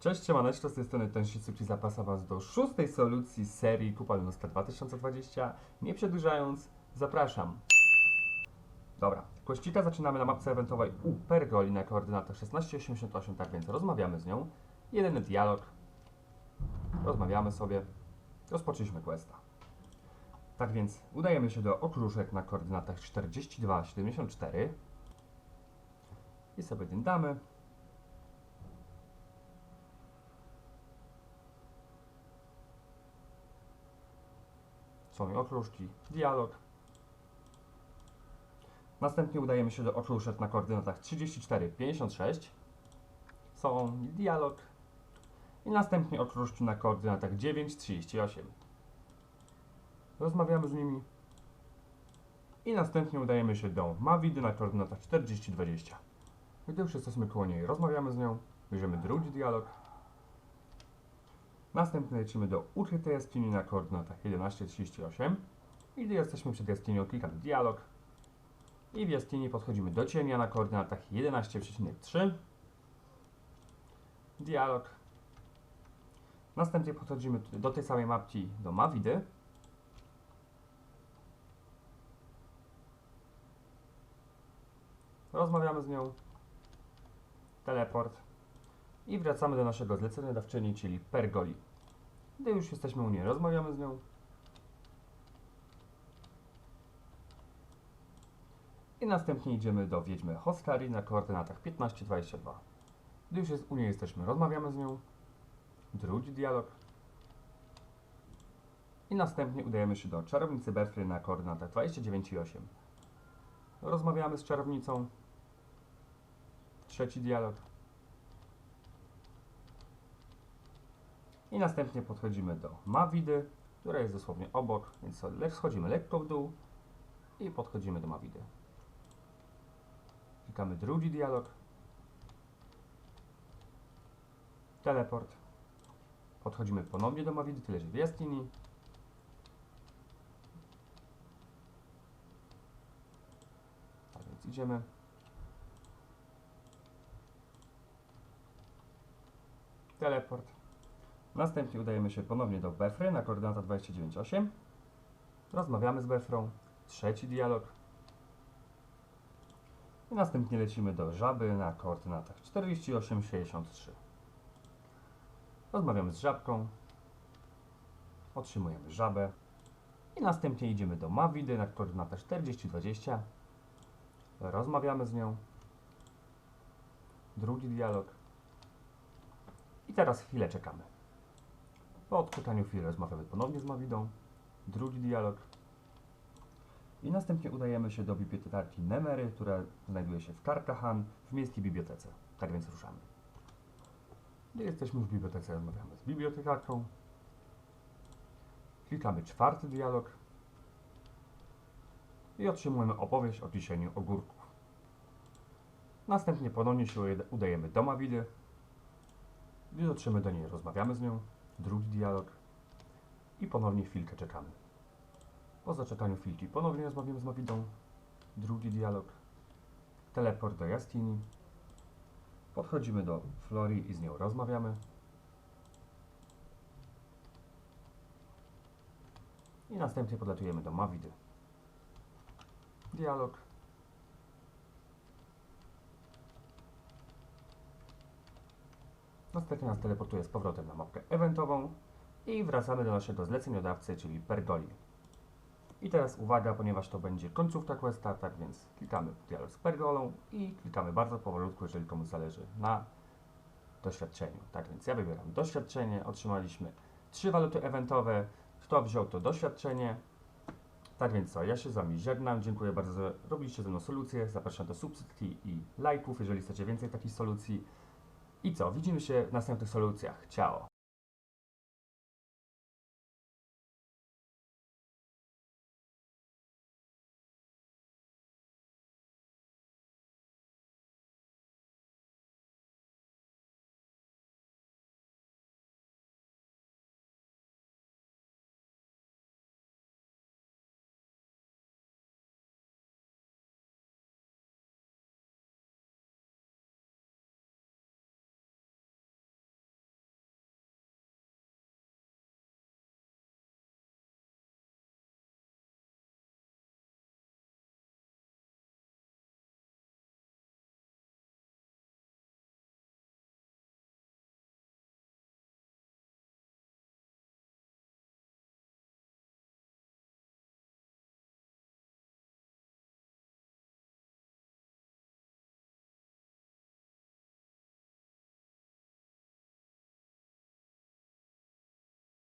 Cześć, siemaneczko, z tej strony ten Shitsuki zaprasza Was do szóstej solucji serii Kupa Lunoska 2020. Nie przedłużając, zapraszam. Dobra, kościka zaczynamy na mapce eventowej u Pergoli na koordynatach 1688, tak więc rozmawiamy z nią. Jedyny dialog. Rozmawiamy sobie. Rozpoczęliśmy questa. Tak więc udajemy się do okruszek na koordynatach 4274 i sobie damy. I okruszki, dialog. Następnie udajemy się do okruszek na koordynatach 34, 56. Są dialog. I następnie okruszki na koordynatach 9, 38. Rozmawiamy z nimi. I następnie udajemy się do Mawidy na koordynatach 40, 20. Gdy już jesteśmy koło niej, rozmawiamy z nią, bierzemy drugi dialog. Następnie lecimy do ukrytej jaskini na koordynatach 11.38. I gdy jesteśmy przed jaskinią, klikamy dialog. I w jaskini podchodzimy do cienia na koordynatach 11,3. Dialog. Następnie podchodzimy do tej samej mapki do Mawidy. Rozmawiamy z nią. Teleport. I wracamy do naszego zleceniodawczyni, czyli Pergoli. Gdy już jesteśmy u niej, rozmawiamy z nią. I następnie idziemy do Wiedźmy Hoskari na koordynatach 15-22. Gdy już jest, u niej jesteśmy, rozmawiamy z nią. Drugi dialog. I następnie udajemy się do czarownicy Berfry na koordynatach 29 i 8. Rozmawiamy z czarownicą. Trzeci dialog. I następnie podchodzimy do Mawidy, która jest dosłownie obok, więc schodzimy lekko w dół i podchodzimy do Mawidy. Klikamy drugi dialog. Teleport. Podchodzimy ponownie do Mawidy, tyle że w jaskini. Tak więc idziemy. Teleport. Następnie udajemy się ponownie do Befry na koordynata 29.8. Rozmawiamy z Befrą. Trzeci dialog. I następnie lecimy do Żaby na koordynatach 48.63. Rozmawiamy z Żabką. Otrzymujemy Żabę. I następnie idziemy do Mawidy na koordynatach 40.20. Rozmawiamy z nią. Drugi dialog. I teraz chwilę czekamy. Po odczytaniu chwili rozmawiamy ponownie z Mawidą. Drugi dialog. I następnie udajemy się do biblioteki Nemery, która znajduje się w Karkahan w miejskiej bibliotece. Tak więc ruszamy. Gdy jesteśmy w bibliotece, rozmawiamy z bibliotekarką. Klikamy czwarty dialog. I otrzymujemy opowieść o kieszeniu ogórków. Następnie ponownie się uda- udajemy do Mawidy. Gdy dotrzemy do niej, rozmawiamy z nią. Drugi dialog. I ponownie chwilkę czekamy. Po zaczekaniu chwilki ponownie rozmawiamy z Mawidą. Drugi dialog. Teleport do jaskini. Podchodzimy do Flori i z nią rozmawiamy. I następnie podlatujemy do Mawidy. Dialog. Następnie nas teleportuje z powrotem na mapkę eventową i wracamy do naszego zleceniodawcy, czyli Pergoli. I teraz uwaga, ponieważ to będzie końcówka questa, tak więc klikamy dialog z Pergolą i klikamy bardzo powolutku, jeżeli komuś zależy, na doświadczeniu. Tak więc ja wybieram doświadczenie, otrzymaliśmy trzy waluty eventowe, kto wziął to doświadczenie. Tak więc co, ja się z Wami żegnam, dziękuję bardzo, że robiliście ze mną solucję, zapraszam do subskrypcji i lajków, jeżeli chcecie więcej takich solucji. I co, widzimy się w następnych solucjach. Ciao!